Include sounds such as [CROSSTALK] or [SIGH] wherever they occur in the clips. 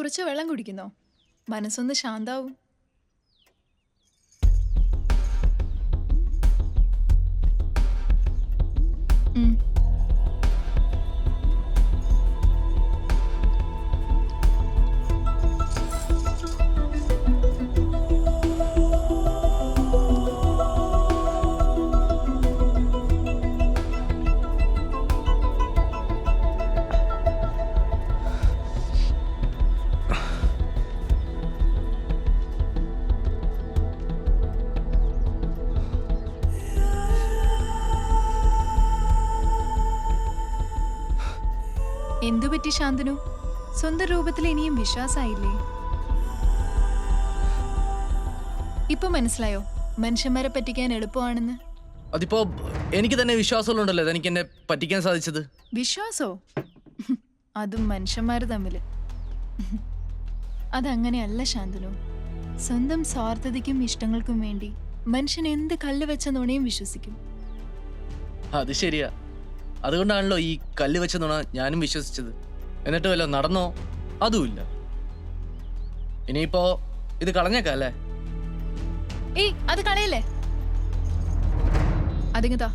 കുറച്ച് വെള്ളം കുടിക്കുന്നോ? മനസ്സൊന്ന് ശാന്താവും. പറ്റി ശാന്തനു സ്വന്തം രൂപത്തിൽ ഇനിയും വിശ്വാസായില്ലേ? ഇപ്പൊ മനസ്സിലായോ? മനുഷ്യന്മാരെ പറ്റിക്കാൻ എളുപ്പമാണെന്ന്? അതിപ്പോ എനിക്ക് തന്നെ വിശ്വാസമുള്ളതുണ്ടല്ലോ എനിക്ക് എന്നെ പറ്റിക്കാൻ സാധിച്ചത്. വിശ്വാസോ? അതും മനുഷ്യന്മാർ തമ്മിൽ. അതങ്ങനെയല്ല ശാന്തനു. സ്വന്തം സ്വാർത്ഥതയ്ക്കും ഇഷ്ടങ്ങൾക്കും വേണ്ടി മനുഷ്യൻ എന്ത് കല്ല് വെച്ച നുണയും വിശ്വസിക്കും. അത് ശരിയാ. അതുകൊണ്ടാണല്ലോ ഈ കല്ല് വെച്ച നുണ ഞാനും വിശ്വസിച്ചത്. എന്നിട്ട് വല്ല നടന്നോ? അതുമില്ല. ഇനിയിപ്പോ ഇത് കളഞ്ഞേക്കാം അല്ലേ? ഏയ് അത് കളയല്ലേ? അതിങ്ങതാ.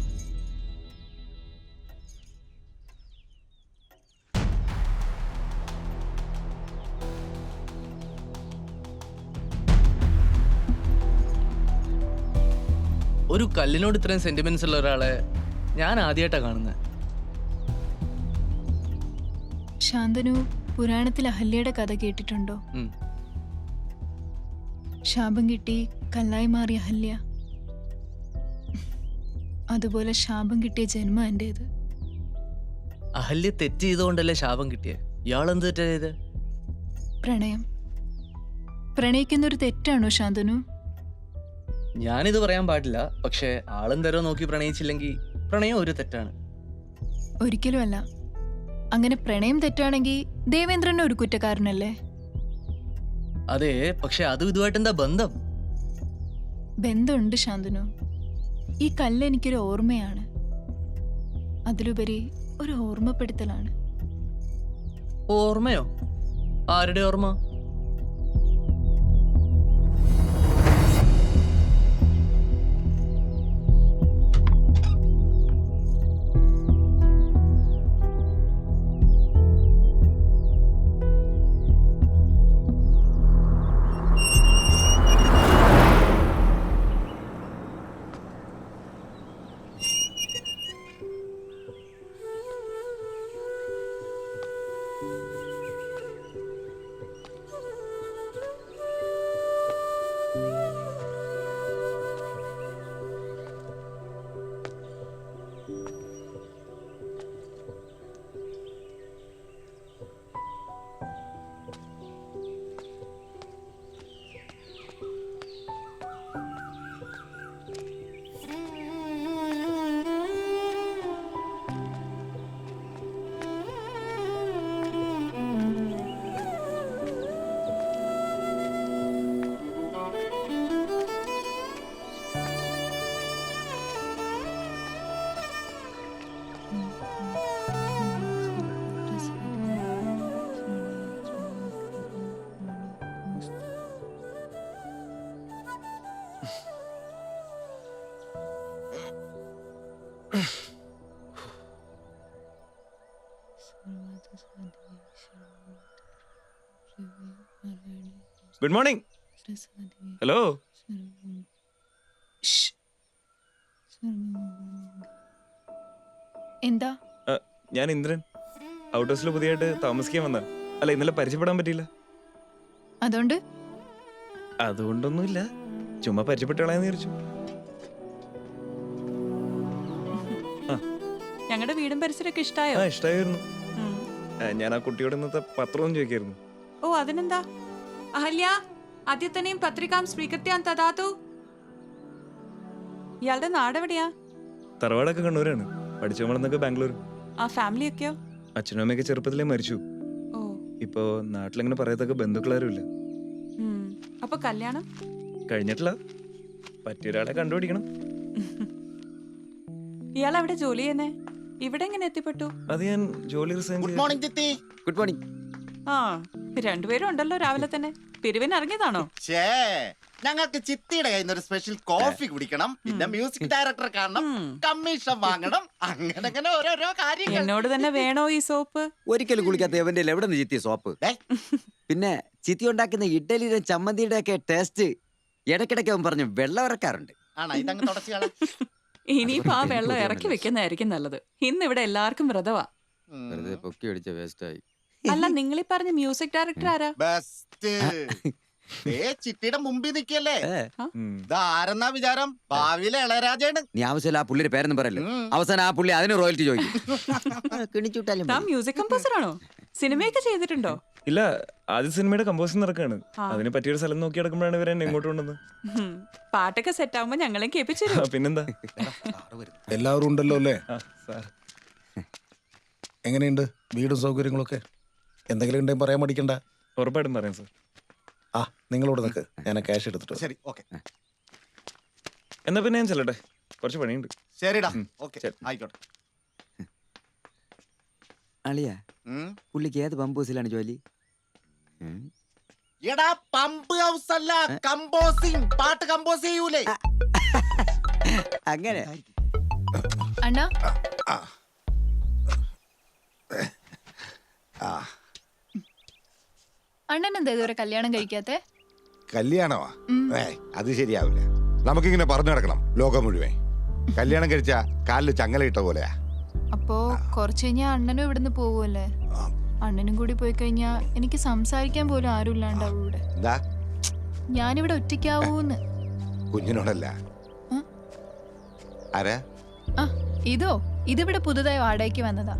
ഒരു കല്ലിനോട് ഇത്രയും സെന്റിമെന്റ്സ് ഉള്ള ഒരാളെ ഞാൻ ആദ്യമായിട്ടാണ് കാണുന്നത് ശാന്തനു പുരാണത്തിൽ അഹല്യയുടെ കഥ കേട്ടിട്ടുണ്ടോ? ഉം. ശാപം കിട്ടി കല്ലായി മാറിയ അഹല്യ. അതുപോലെ ശാപം കിട്ടിയ ജന്മ എന്റേത് അഹല്യ തെറ്റ് ചെയ്തുകൊണ്ടല്ലേ ശാപം കിട്ടിയത് ഇയാളെന്ത് തെറ്റാ ചെയ്തേ? പ്രണയം. പ്രണയിക്കുന്നൊരു തെറ്റാണോ ശാന്തനു? ഞാനിത് പറയാൻ പാടില്ല. പക്ഷെ ആളെന്തരോ നോക്കി പ്രണയിച്ചില്ലെങ്കിൽ പ്രണയം ഒരു തെറ്റാണ്. ഒരിക്കലും അല്ല അങ്ങനെ പ്രണയം തെറ്റാണെങ്കിൽ ദേവേന്ദ്രൻ ഒരു കുറ്റക്കാരനല്ലേ? അതെ പക്ഷെ അതും ഇതുമായിട്ട് എന്താ ബന്ധം? ബന്ധമുണ്ട് ശാന്തനു. ഈ കല്ല് എനിക്കൊരു ഓർമ്മയാണ്. അതിലുപരി ഒരു ഓർമ്മപ്പെടുത്തലാണ്. ഓർമ്മയോ? ആരുടെ ഓർമ്മ? ഗുഡ് മോർണിംഗ് ഹലോ എന്താ? ഞാൻ ഇന്ദ്രൻ. ഔട്ട് ഹൗസിൽ പുതിയതായിട്ട് താമസിക്കാൻ വന്ന. അല്ല ഇന്നലെ പരിചയപ്പെടാൻ പറ്റിയില്ല. അതുകൊണ്ട്? അതുകൊണ്ടൊന്നുമില്ല. ചുമ്മാ പരിചയപ്പെട്ടാളെന്ന് വിചാരിച്ചു. ഞങ്ങളുടെ വീടും പരിസരമൊക്കെ ഇഷ്ടായോ? ആ ഇഷ്ടമായിരുന്നു ഞാൻ ആ കുട്ടിയോട് ഇന്നത്തെ പത്രവും ചോദിക്കായിരുന്നു. ഓ അതിനെന്താ? അഹല്യ അദ്യത്തനെയും പത്രികാം സ്വീകൃത്യാൻ തഥാതു ഇയാളുടെ നാടെവിടെയാ? തറവാടൊക്കെ കണ്ണൂരാണ്. പഠിച്ചു വളർന്നൊക്കെ ബാംഗ്ലൂർ? ആ ഫാമിലി ഒക്കെയോ അച്ഛനും അമ്മയൊക്കെ ചെറുപ്പത്തിലേ മരിച്ചു. ഓ. ഇപ്പോ നാട്ടിലങ്ങനെ പറയത്തൊക്കെ ബന്ധുക്കളാരും ഇല്ല അപ്പൊ കല്യാണം? കഴിഞ്ഞിട്ടില്ല. പറ്റിയ ഒരാളെ കണ്ടുപിടിക്കണം. ഇയാൾ അവിടെ ജോലി ചെയ്യുന്നേ? ഇവിടെ എങ്ങനെ എത്തിപ്പെട്ടു? അത് ഞാൻ ജോലി resign good morning Jithi good morning ആ. രണ്ടുപേരും ഉണ്ടല്ലോ രാവിലെ തന്നെ. പിരിവിന് ഇറങ്ങിയതാണോ? ഛേ ഞങ്ങൾക്ക് ചിത്തിയുടെ കയ്യിൽ നിന്ന് ഒരു സ്പെഷ്യൽ കോഫി കുടിക്കണം പിന്നെ മ്യൂസിക് ഡയറക്ടറെ കാണണം കമ്മീഷൻ വാങ്ങണം അങ്ങനെ അങ്ങനെ ഓരോരോ കാര്യങ്ങൾ. എന്നോട് തന്നെ വേണോ ഈ സോപ്പ്? ഒരിക്കലും കുളിക്കാത്ത എവന്റെ എവിടെ നിന്ന് ചിത്തിയ സോപ്പ്? പിന്നെ ചിത്തി ഉണ്ടാക്കുന്ന ഇഡ്ഡലിയുടെ ചമ്മന്തിയുടെ ഒക്കെ ടേസ്റ്റ് ഇടയ്ക്കിടയ്ക്ക് അവൻ പറഞ്ഞു വെള്ളം ഇറക്കാറുണ്ട്. ആണോ? ഇതങ്ങ് തുടച്ചുകളാ ഇനിയിപ്പോ ആ വെള്ളം ഇറക്കി വെക്കുന്നതായിരിക്കും നല്ലത്. ഇന്ന് ഇവിടെ എല്ലാവർക്കും വ്രതവാ. വെറുതെ പൊക്കി അടിച്ച വേസ്റ്റ് ആയി. അല്ല നിങ്ങൾ ഈ പറഞ്ഞ മ്യൂസിക് ഡയറക്ടർ ആരാ? ബെസ്റ്റ്. ഏ ചിട്ടിയുടെ മുമ്പിൽ ഉം. ഇതാരെന്നാ വിചാരം? ഭാവിയിലെ ഇളയരാജയാണ് നീ ആവശ്യമില്ല ആ പുള്ളിയുടെ പേരൊന്നും പറയല്ലേ. അവസാനം ആ പുള്ളി അതിന് റോയൽറ്റി ചോദിക്കും. കിണിച്ചുവിട്ടാലും താൻ മ്യൂസിക് കമ്പോസർ ആണോ? സിനിമയൊക്കെ ചെയ്തിട്ടുണ്ടോ? ഇല്ല ആദ്യ സിനിമയുടെ കമ്പോസിംഗ് നടക്കാണ്. അതിന് പറ്റിയൊരു സ്ഥലം നോക്കി നടക്കുമ്പോഴാണ് ഇവരെ എന്നെ ഇങ്ങോട്ട് കൊണ്ടുവന്നത്. പാട്ടൊക്കെ സെറ്റ് ആവുമ്പോ ഞങ്ങളെ കേൾപ്പിച്ചു ആ, പിന്നെന്താ? എല്ലാവരും ഉണ്ടല്ലോ അല്ലേ? ആ സാർ. എങ്ങനെയുണ്ട്? വീടും സൗകര്യങ്ങളൊക്കെ? എന്തെങ്കിലും ഉണ്ടെങ്കിൽ പറയാൻ മടിക്കണ്ട. ഉറപ്പായിട്ടും പറയാം സാർ. ആ നിങ്ങളോട് നിൽക്ക് ഞാൻ ക്യാഷ് എടുത്തിട്ട് വരാം. ശരി ഓക്കെ എന്നാ പിന്നെ ഞാൻ ചെല്ലട്ടെ. കുറച്ച് പണിയുണ്ട്. ശരിടാ. ഓക്കെ ശരി. ആയിക്കോട്ടെ. അളിയ ഉം. പുള്ളിക്ക് ഏത് പമ്പൂസിലാണ് ജോലി? ഉം. എടാ പമ്പ് ഹൗസ് അല്ല കമ്പോസിംഗ് പാട്ട് കമ്പോസ് ചെയ്യൂലേ? അങ്ങനെ. അണ്ണാ? അണ്ണൻ എന്താ ഇതുവരെ കല്യാണം കഴിക്കാത്തെ? കല്യാണമാ. ഏ അത് ശരിയാവില്ല. നമുക്കിങ്ങനെ പറഞ്ഞു നടക്കണം ലോകം മുഴുവൻ. കല്യാണം കഴിച്ച കാലിൽ ചങ്ങല ഇട്ട പോലെയാ. അപ്പോ കുറച്ച് കഴിഞ്ഞാ അണ്ണനും ഇവിടുന്ന് പോവുമല്ലേ? അണ്ണനും കൂടി പോയി കഴിഞ്ഞാ എനിക്ക് സംസാരിക്കാൻ പോലും ആരും ഇല്ലാണ്ടാവും ഇവിടെ എന്താ? ഞാനിവിടെ ഒറ്റയ്ക്കാവൂന്ന്. കുഞ്ഞിനോടല്ല. ഉം. ആരാ? ആ ഇതോ? ഇതിവിടെ പുതുതായി വാടകയ്ക്ക് വന്നതാ.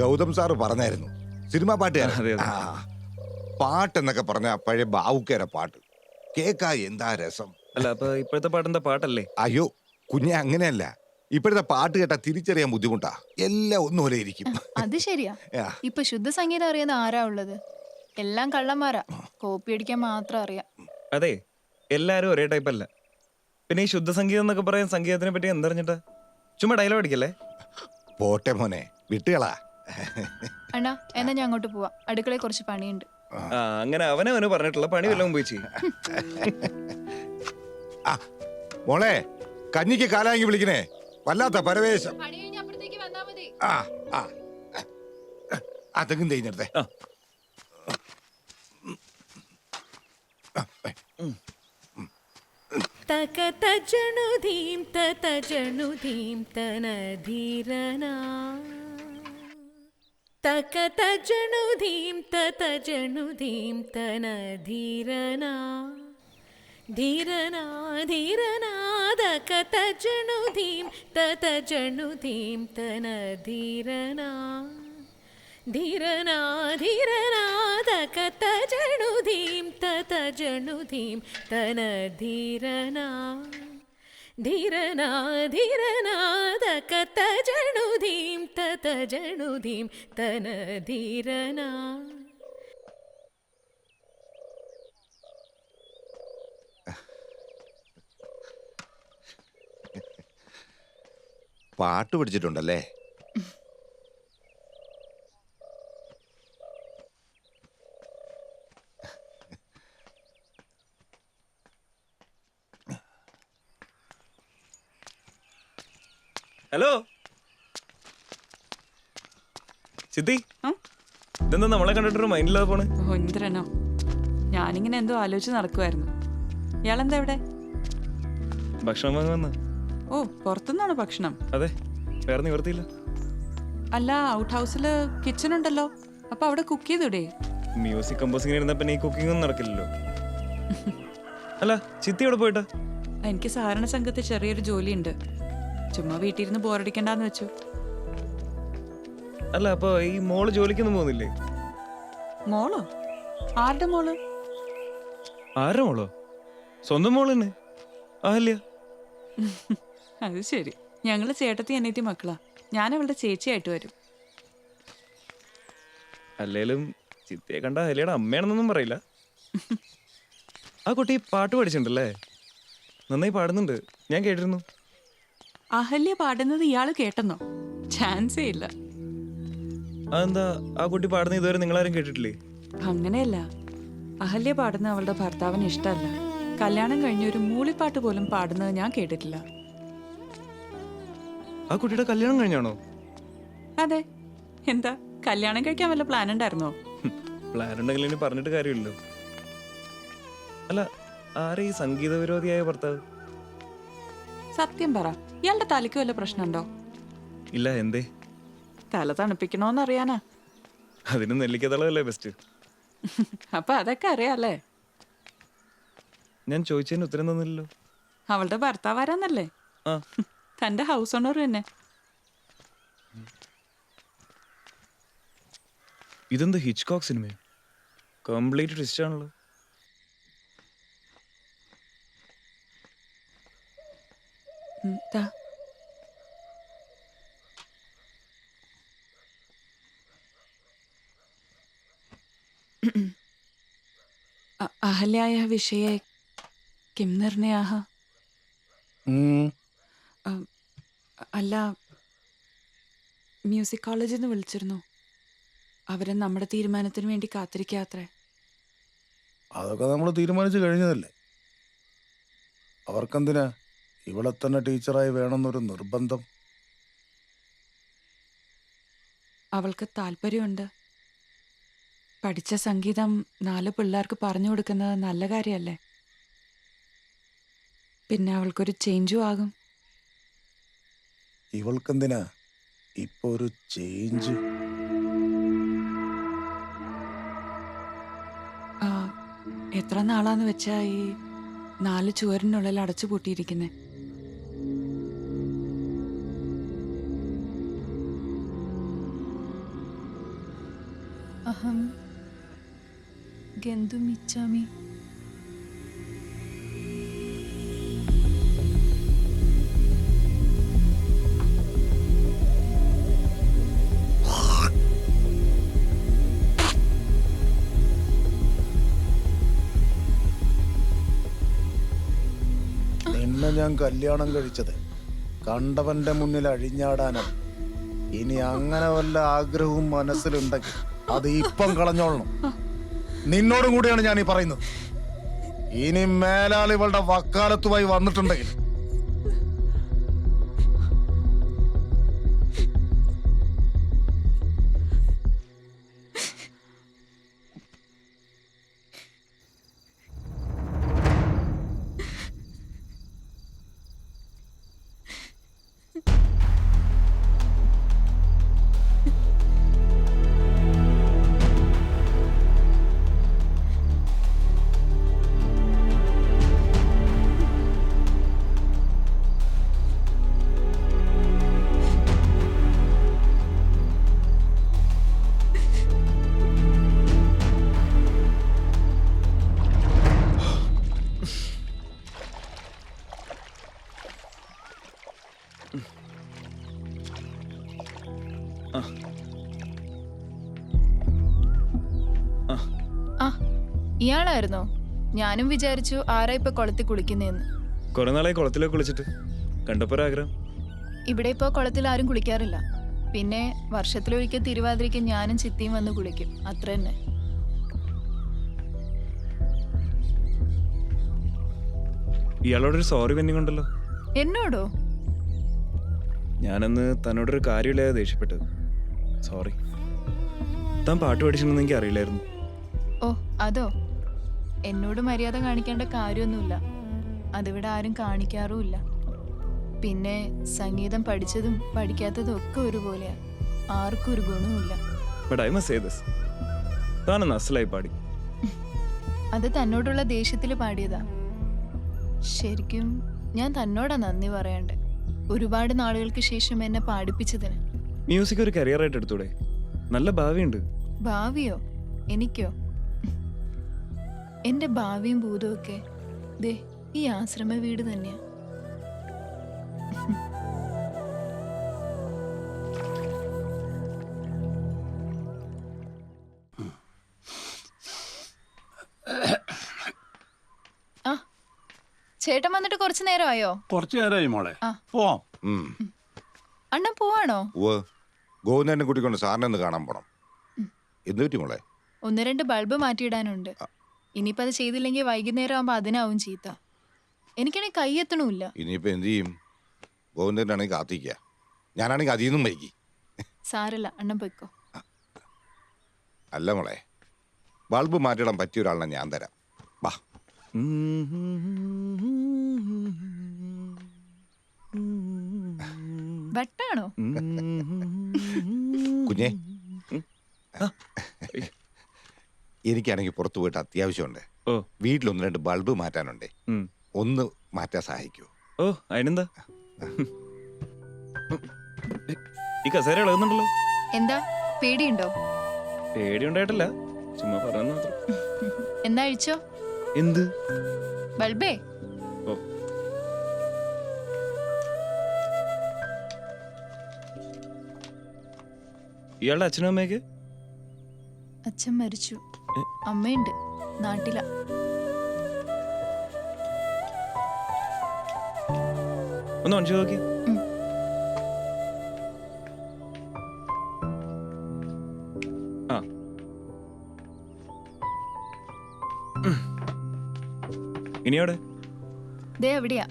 ഗൗതം സാറ് പറഞ്ഞായിരുന്നു. സിനിമാ പാട്ടുകാരൻ. അതെ, അതെ. ആ, പാട്ടെന്നൊക്കെ പറഞ്ഞ പഴയ ബാവുക്കേര പാട്ട്. കേക്കാ എന്താ രസം. അല്ല അപ്പൊ ഇപ്പോഴത്തെ പാട്ടെന്താ പാട്ടല്ലേ? അയ്യോ കുഞ്ഞെ അങ്ങനെയല്ല. ഇപ്പോഴത്തെ പാട്ട് കേട്ടാ തിരിച്ചറിയാൻ ബുദ്ധിമുട്ടാ. എല്ലാം ഒന്നുപോലെ ഇരിക്കും. അത് ശരിയാ. ആ, ഇപ്പൊ ശുദ്ധ സംഗീതം അറിയുന്ന ആരാ ഉള്ളത്? എല്ലാം കള്ളന്മാരാ. കോപ്പി അടിക്കാൻ മാത്രം അറിയാം. അതെ എല്ലാരും ഒരേ ടൈപ്പ് അല്ല. പിന്നെ ഈ ശുദ്ധ സംഗീതം എന്നൊക്കെ പറയാൻ സംഗീതത്തിനെ പറ്റി എന്തറിഞ്ഞിട്ടാ? ചുമ്മാ ഡയലോഗ് അടിക്കല്ലേ? പോട്ടെ മോനെ വിട്ടുകളാ. അണ്ണാ എന്നാ ഞാൻ അങ്ങോട്ട് പോവാ. അടുക്കളയിൽ കുറച്ച് പണിയുണ്ട്. അങ്ങനെ അവനെ അവന് പറഞ്ഞിട്ടുള്ള പണി വല്ലതും പോയി ആ, മോളെ കഞ്ഞിക്ക് കാലാങ്കി വിളിക്കണേ. വല്ലാത്ത പരവേശം. പണി കഴിഞ്ഞ അപ്പുറത്തേക്ക് വന്നാ തനധീരനാ ആ ആ. तज जनुीीं तनधीरना। धीरना तज जनूधिीीम तनधीरना। धीरना धीरनाधिीरनादजनु धीम तनधीरना। धीरना धीरना കതജണുദീം തതജണുധീം തനധീരനാ പാട്ട് പഠിച്ചിട്ടുണ്ടല്ലേ? ഹലോ സിദ്ധി? ഇതെന്താ നമ്മളെ കണ്ടിട്ടൊരു മൈൻഡില്ലാതെ പോണ്? ഓ ഇന്ദ്രനോ. ഞാനിങ്ങനെ എന്തോ ആലോചിച്ച് നടക്കുമായിരുന്നു ഇയാളെന്താ ഇവിടെ? ഭക്ഷണം വാങ്ങുന്നു ഓ പുറത്തുനിന്നാണോ ഭക്ഷണം. അതെ വേറെ നിവർത്തിയില്ല അല്ല ഔട്ട് ഹൗസിൽ കിച്ചൺ ഉണ്ടല്ലോ അപ്പൊ അവിടെ കുക്ക് ചെയ്തൂടെ? മ്യൂസിക് കമ്പോസിംഗ് ഇരുന്ന പിന്നെ ഈ കുക്കിംഗ് ഒന്നും നടക്കില്ലല്ലോ. അല്ല ചിത്തി എവിടെ പോയിട്ടാ? എനിക്ക് സഹകരണ സംഘത്തിൽ ചെറിയൊരു ജോലിയുണ്ട്. ചുമ്മാ വീട്ടിലിരുന്ന് ബോറടിക്കണ്ടെന്ന് വെച്ചു. അല്ല അപ്പൊ ഈ മോൾ ജോലിക്കൊന്നും പോകുന്നില്ലേ? മോളോ? ആരുടെ മോൾ? ആരുടെ മോളോ? സ്വന്തം മോൾ തന്നെ അത് ശരി. ഞങ്ങൾ ചേട്ടത്തി അനിയത്തി മക്കളാ. ഞാൻ അവളുടെ ചേച്ചിയായിട്ട് വരും. അല്ലേലും ചിത്തയെ കണ്ട അഹല്യയുടെ അമ്മയാണെന്നൊന്നും പറയില്ല. ആ കുട്ടി പാട്ട് പഠിച്ചിട്ടുണ്ടല്ലേ? നന്നായി പാടുന്നുണ്ട്. ഞാൻ കേട്ടിരുന്നു. അഹല്യ പാടുന്നത് ഇയാൾ കേട്ടെന്നോ? ചാൻസേ ഇല്ല. അതെന്താ ആ കുട്ടി പാടുന്ന ഇതുവരെ നിങ്ങളാരും കേട്ടിട്ടില്ലേ? അങ്ങനെയല്ല. അഹല്യ പാടുന്ന അവളുടെ ഭർത്താവിന് ഇഷ്ടമല്ല. കല്യാണം കഴിഞ്ഞ ഒരു മൂളിപ്പാട്ട് പോലും പാടുന്നത് ഞാൻ കേട്ടിട്ടില്ല. ആ കുട്ടിയുടെ കല്യാണം കഴിഞ്ഞാണോ? അതെ. എന്താ കല്യാണം കഴിക്കാൻ വല്ല പ്ലാൻ ഉണ്ടായിരുന്നോ? പ്ലാൻ ഉണ്ടെങ്കിൽ പറഞ്ഞിട്ട് കാര്യമില്ലല്ലോ. അല്ല ആരെ ഈ സംഗീത വിരോധിയായ ഭർത്താവ്? സത്യം പറ. ഇയാളുടെ തലയ്ക്ക് വല്ല പ്രശ്നമുണ്ടോ? ഇല്ല എന്തേ? തല തണുപ്പിക്കണോന്നറിയാനാ അതിന് നെല്ലിക്കതളല്ലേ ബെസ്റ്റ് അപ്പൊ അതൊക്കെ അറിയാല്ലേ? ഞാൻ ചോദിച്ചതിന് ഉത്തരം തന്നില്ലല്ലോ. അവളുടെ ഭർത്താവ് ആരാന്നല്ലേ ആ. തന്റെ ഹൗസ് ഓണർ തന്നെ. ഇതെന്ത് ഹിച്ച്കോക്ക് സിനിമയോ? കംപ്ലീറ്റ് ട്വിസ്റ്റ് ആണല്ലോ. അഹല്യായ [CLEARS THROAT] വിഷയെ കിം നിർണയാഹ? ഉം. അല്ല മ്യൂസിക് കോളേജിൽ നിന്ന് വിളിച്ചിരുന്നു. അവരെ നമ്മുടെ തീരുമാനത്തിന് വേണ്ടി കാത്തിരിക്കാത്രേ അതൊക്കെ നമ്മൾ തീരുമാനിച്ചു കഴിഞ്ഞതല്ലേ? അവർക്കെന്തിനാ? ഇവിടെ തന്നെ ടീച്ചറായി വേണമെന്നൊരു നിർബന്ധം. അവൾക്ക് താല്പര്യമുണ്ട്. പഠിച്ച സംഗീതം നാല് പിള്ളേർക്ക് പറഞ്ഞു കൊടുക്കുന്നത് നല്ല കാര്യമല്ലേ? പിന്നെ അവൾക്കൊരു ചേഞ്ചും ആകും. ഇവൾക്കെന്തിനാ ഇപ്പൊ ഒരു ചേഞ്ച്? എത്ര നാളാന്ന് വെച്ചാ ഈ നാല് ചുവരിനുള്ളിൽ അടച്ചു പൂട്ടിയിരിക്കുന്നേ അഹം ഗന്തുമിച്ഛാമി നിന്നെ ഞാൻ കല്യാണം കഴിച്ചത് കണ്ടവന്റെ മുന്നിൽ അഴിഞ്ഞാടാനാണ്. ഇനി അങ്ങനെ വല്ല ആഗ്രഹവും മനസ്സിലുണ്ടെങ്കിൽ അത് ഇപ്പം കളഞ്ഞോളണം. നിന്നോടും കൂടിയാണ് ഞാൻ ഈ പറയുന്നത്. ഇനി മേലാൽ ഇവളുടെ വക്കാലത്തുമായി വന്നിട്ടുണ്ടെങ്കിൽ ഇയാളായിരുന്നോ? ഞാനും വിചാരിച്ചു ആരാ ഇപ്പൊ കുളത്തിൽ കുളിക്കുന്നേന്ന്. കുറെ നാളായി കുളത്തിലേ കുളിച്ചിട്ട്. കണ്ടപ്പോ ഒരാഗ്രഹം. ഇവിടെ ഇപ്പോ കുളത്തിൽ ആരും കുളിക്കാറില്ല. പിന്നെ വർഷത്തിലൊരിക്കൽ തിരുവാതിരയ്ക്ക് ഞാനും ചിത്തിയും വന്ന് കുളിക്കും. അത്ര തന്നെ. ഇയാളോടൊരു സോറി പെൻഡിങ് ഉണ്ടല്ലോ എന്നോടോ? ഞാനന്ന് തന്നോടൊരു കാര്യമില്ലാതെ ദേഷ്യപ്പെട്ടത്. സോറി താൻ പാട്ട് പഠിച്ചിട്ടുണ്ടെന്ന് എനിക്ക് അറിയില്ലായിരുന്നു. ഓ അതോ? എന്നോട് മര്യാദ കാണിക്കേണ്ട കാര്യമൊന്നുമില്ല. അതിവിടെ ആരും കാണിക്കാറുമില്ല. പിന്നെ സംഗീതം പഠിച്ചതും പഠിക്കാത്തതും ഒക്കെ ഒരുപോലെയാ. ആർക്കും ഒരു ഗുണവുമില്ല. പാടി. അത് തന്നോടുള്ള ദേഷ്യത്തിൽ പാടിയതാ. ശരിക്കും ഞാൻ തന്നോടാ നന്ദി പറയണ്ടേ. ഒരുപാട് നാളുകൾക്ക് ശേഷം എന്നെ പാടിപ്പിച്ചതിന്. മ്യൂസിക് ഒരു കരിയർ ആയിട്ട് എടുത്തൂടെ? നല്ല ഭാവിയുണ്ട്. ഭാവിയോ? എനിക്കോ? എന്റെ ഭാവിയും ഭൂതമൊക്കെ ദേ ഈ ആശ്രമ വീട് തന്നെയാ. ആ ചേട്ടൻ വന്നിട്ട് കുറച്ചു നേരമായോ? കുറച്ചു നേരമായി മോളെ. ആ. പോവാം. ഉം. അണ്ണൻ പോവാണോ? ഉവ്വ്. ഗോവിന്ദനെ കൂട്ടിക്കൊണ്ട് സാറിനെ ഒന്ന് കാണാൻ പോണം. എന്ത് പറ്റി മോളെ? ഒന്ന് രണ്ട് ബൾബ് മാറ്റിയിടാനുണ്ട്. ഇനിയിപ്പോൾ അത് ചെയ്തില്ലെങ്കിൽ വൈകുന്നേരം ആവുമ്പോ അതിനാവും ചീത്ത. എനിക്കാണെങ്കിൽ കൈ എത്തണമില്ല ഇനിയിപ്പോൾ എന്ത് ചെയ്യും? ഗോവിന്ദനാണെങ്കിൽ കാത്തിക്ക കാത്തിക്കുക ഞാനാണെങ്കിൽ അതിൽ നിന്നും വൈകി. സാരല്ല അണ്ണൻ പൊയ്ക്കോ. അല്ല മോളെ ബൾബ് മാറ്റിടാൻ പറ്റിയ ഒരാളിനെ ഞാൻ തരാം. വാ. വെട്ടാണോ? കുഞ്ഞേ. എനിക്കാണെങ്കിൽ പുറത്തു പോയിട്ട് അത്യാവശ്യമുണ്ട്. ഓ. വീട്ടിൽ ഒന്ന് രണ്ട് ബൾബ് മാറ്റാനുണ്ട്. ഉം. ഒന്ന് മാറ്റാൻ സഹായിക്കൂ ഓ അതിനെന്താ? ഈ കസേര ഇളകുന്നുണ്ടല്ലോ. എന്താ? പേടിയുണ്ടോ? പേടിയുണ്ടായിട്ടല്ല. ചുമ്മാ പറഞ്ഞു മാത്രം. എന്നാ അഴിച്ചോ എന്ത്? ബൾബേ? ഓ. ഇയാളുടെ അച്ഛനും അമ്മയൊക്കെ? അച്ഛൻ മരിച്ചു? അമ്മയുണ്ട്. നാട്ടില. ഒന്ന് നോക്കി. ദേ എവിടെയാ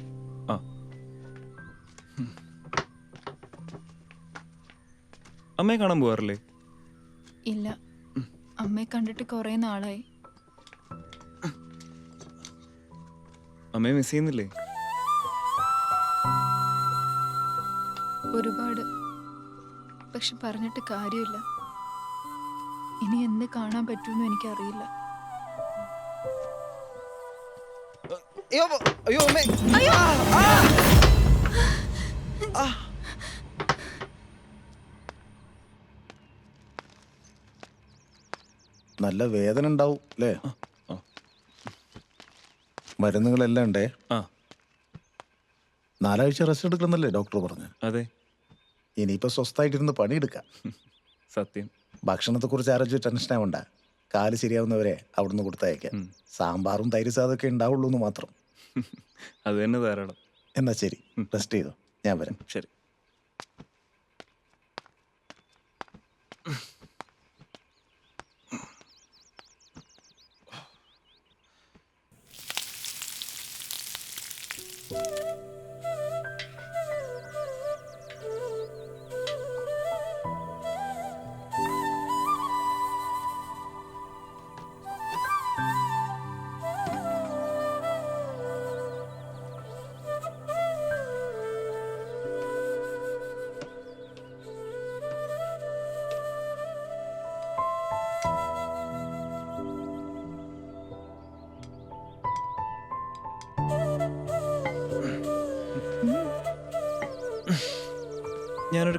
അമ്മയെ കാണാൻ പോവാറില്ലേ? ഇല്ല. അമ്മയെ കണ്ടിട്ട് കുറെ നാളായി. അമ്മയെ മിസ് ചെയ്യുന്നില്ലേ? ഒരുപാട്. പക്ഷെ പറഞ്ഞിട്ട് കാര്യമില്ല. ഇനി എന്ന് കാണാൻ പറ്റുമെന്ന് എനിക്കറിയില്ല. അയ്യോ അയ്യോ അമ്മേ. നല്ല വേദന ഉണ്ടാവും അല്ലേ. മരുന്നുകളെല്ലാം ഉണ്ടേ? ആ. നാലാഴ്ച റെസ്റ്റ് എടുക്കണമെന്നല്ലേ ഡോക്ടർ പറഞ്ഞു? അതെ. ഇനിയിപ്പോൾ സ്വസ്ഥമായിട്ടിരുന്ന് പണിയെടുക്കാം. സത്യം. ഭക്ഷണത്തെ ഭക്ഷണത്തെക്കുറിച്ച് ആരോഗ്യ ടെൻഷൻ ആവണ്ട. കാൽ ശരിയാവുന്നവരെ അവിടുന്ന് കൊടുത്തയക്കാം. സാമ്പാറും തൈര് സാധൊക്കെ ഉണ്ടാവുള്ളൂ എന്ന് മാത്രം. അത് തന്നെ ധാരാളം. എന്നാ ശരി റെസ്റ്റ് ചെയ്തോ. ഞാൻ വരാം. ശരി.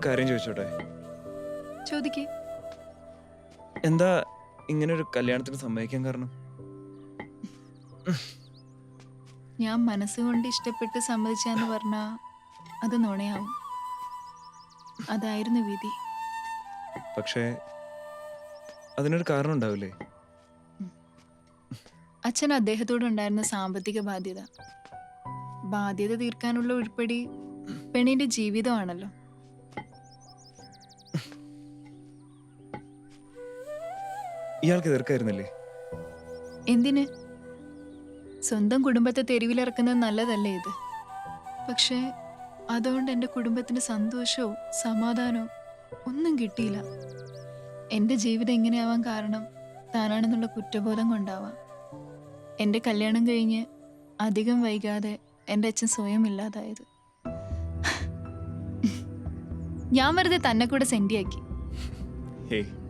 കാര്യം ചോദിച്ചോട്ടെ? ചോദിക്കേ. എന്താ ഇങ്ങനെ ഒരു കല്യാണത്തിന് സമ്മതിക്കാൻ കാരണം? ഞാൻ മനസ്സുകൊണ്ട് ഇഷ്ടപ്പെട്ട് സമ്മതിച്ചാന്ന് പറഞ്ഞാ അത് നുണയാവും. അതായിരുന്നു വിധി. പക്ഷേ അതിനൊരു കാരണം ഉണ്ടാവില്ലേ? അച്ഛൻ അദ്ദേഹത്തോടുണ്ടായിരുന്ന സാമ്പത്തിക ബാധ്യത. ബാധ്യത തീർക്കാനുള്ള ഉൾപ്പെടി പെണ്ണിന്റെ ജീവിതമാണല്ലോ. ഇയാൾക്ക് എതിർക്കായിരുന്നില്ലേ? എന്തിന്? സ്വന്തം കുടുംബത്തെ തെരുവിലിറക്കുന്നത് നല്ലതല്ലേ ഇത്? പക്ഷേ അതുകൊണ്ട് എന്റെ കുടുംബത്തിന് സന്തോഷവും സമാധാനവും ഒന്നും കിട്ടിയില്ല. എന്റെ ജീവിതം എങ്ങനെയാവാൻ കാരണം താനാണെന്നുള്ള കുറ്റബോധം കൊണ്ടാവാം. എന്റെ കല്യാണം കഴിഞ്ഞ് അധികം വൈകാതെ എന്റെ അച്ഛൻ സ്വയം ഇല്ലാതായത് ഞാൻ വെറുതെ തന്നെ കൂടെ സെൻഡിയാക്കി. ഹേയ്